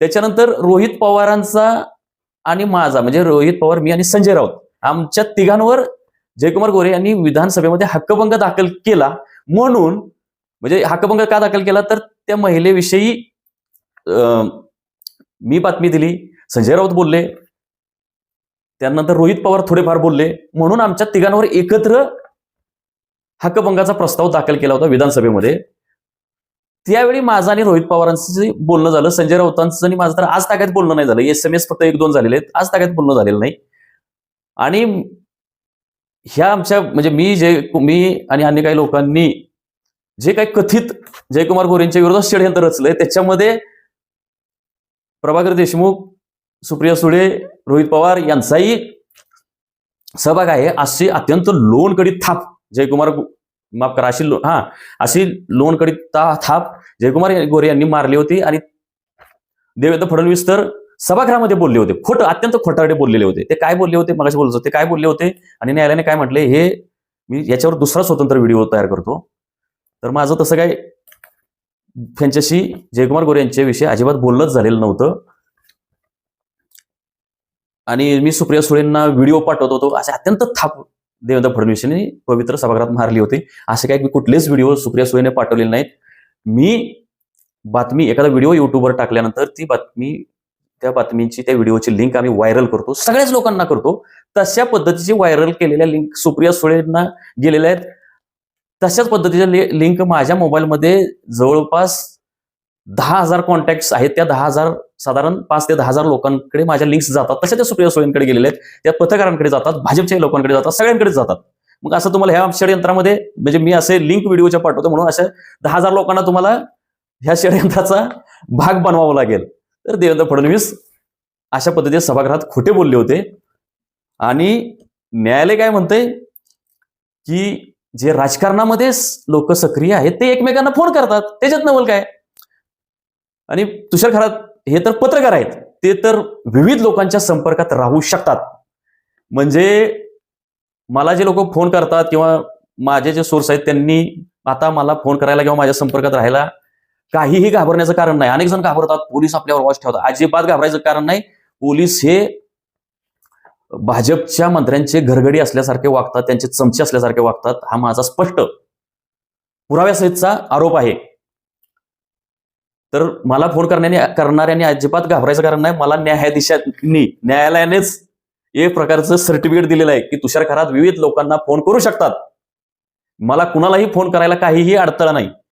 त्याच्यानंतर रोहित पवारांचा आणि माझा म्हणजे रोहित पवार मी आणि संजय राऊत आमच्या तिघांवर जयकुमार गोरे यांनी विधानसभेमध्ये हक्कभंग दाखल केला. म्हणून म्हणजे हक्कभंग का दाखल केला? तर त्या महिलेविषयी अं, मी बातमी दिली संजय राऊत बोलले त्यानंतर रोहित पवार थोडेफार बोलले. म्हणून आमच्या तिघांवर एकत्र हक्कभंगाचा प्रस्ताव दाखल केला होता विधानसभेमध्ये. त्यावेळी माझं आणि रोहित पवारांचं बोलणं झालं संजय राऊतांचं आणि माझं तर आज ताकद बोलणं नाही झालं. एस एम एस फक्त एक दोन झालेले आहेत. आज ताकद बोलणं झालेलं नाही. आणि ह्या आमच्या म्हणजे मी जे मी आणि अन्य काही लोकांनी जे काही कथित जयकुमार गोरेंच्या विरोधात षडयंत्र रचलंय त्याच्यामध्ये प्रभाकर देशमुख सुप्रिया सुळे रोहित पवार यांचाही सहभाग आहे. अशी अत्यंत लोणकडीत थाप जयकुमार माफ करा अशी लो- हा अशी लोणकडी ता- थाप जयकुमार गोरे यांनी मारली होती आणि देवेंद्र फडणवीस तर सभागृहामध्ये बोलले होते. खोट अत्यंत खोटारडे बोललेले होते. ते काय बोलले होते? मगाशी बोलत होते. ते काय बोलले होते? आणि न्यायालयाने काय म्हटले? हे मी याच्यावर दुसरा स्वतंत्र व्हिडिओ तयार करतो. तर माझं तसं काय त्यांच्याशी जयकुमार गोरे यांच्याविषयी अजिबात बोलणंच झालेलं नव्हतं. आणि मी सुप्रिया सुळेंना व्हिडिओ पाठवत होतो. असे अत्यंत थाप देवेंद्र फडणवीस यांनी पवित्र सभागृहात मारली होती. असे काही मी कुठलेच व्हिडिओ सुप्रिया सुळेने पाठवलेले नाहीत. मी बातमी एखादा व्हिडिओ युट्यूबवर टाकल्यानंतर ती बातमी त्या बातमीची त्या व्हिडिओची लिंक आम्ही व्हायरल करतो. सगळ्याच लोकांना करतो. तशा पद्धतीची व्हायरल केलेल्या लिंक सुप्रिया सुळेंना गेलेल्या आहेत. तशाच पद्धतीच्या लिंक माझ्या मोबाईलमध्ये जवळपास दहा हजार कॉन्टॅक्ट आहेत. त्या दहा हजार साधारण पाच ते दहा हजार लोकांकडे माझ्या लिंक्स जातात. तशा त्या सुप्रिया सुळेंकडे गेलेल्या आहेत. त्या पत्रकारांकडे जातात. भाजपच्या लोकांकडे जातात. सगळ्यांकडे जातात. मग असं तुम्हाला ह्या षडयंत्रामध्ये म्हणजे मी असे लिंक व्हिडिओच्या पाठवतो म्हणून अशा दहा हजार लोकांना तुम्हाला ह्या षडयंत्राचा भाग बनवावा लागेल. तर देवेंद्र फडणवीस अशा पद्धतीने सभागृहात खोटे बोलले होते. आणि न्यायालय काय म्हणतंय? की जे राजकारणामध्ये लोक सक्रिय आहेत ते एकमेकांना फोन करतात. त्याच्यात नवल काय? आणि तुषार खरात हे तर पत्रकार आहेत. ते तर विविध लोकांच्या संपर्कात राहू शकतात. म्हणजे मला जे लोक फोन करतात किंवा माझे जे सोर्स आहेत त्यांनी आता मला फोन करायला किंवा माझ्या संपर्कात राहायला काहीही घाबरण्याचं कारण नाही. अनेक जण घाबरतात पोलीस आपल्यावर वॉच ठेवतात. अजिबात घाबरायचं कारण नाही. पोलीस हे भाजपच्या मंत्र्यांचे घरगडी असल्यासारखे वागतात त्यांचे चमचे असल्यासारखे वागतात. हा माझा स्पष्ट पुराव्यासहितचा आरोप आहे. तर मला फोन करण्याने करणाऱ्यांनी अजिबात घाबरायचं कारण नाही. मला न्यायाधीशांनी न्यायालयानेच एक प्रकारचं सर्टिफिकेट दिलेलं आहे की तुषार खरात विविध लोकांना फोन करू शकतात. मला कुणालाही फोन करायला काहीही अडथळा नाही.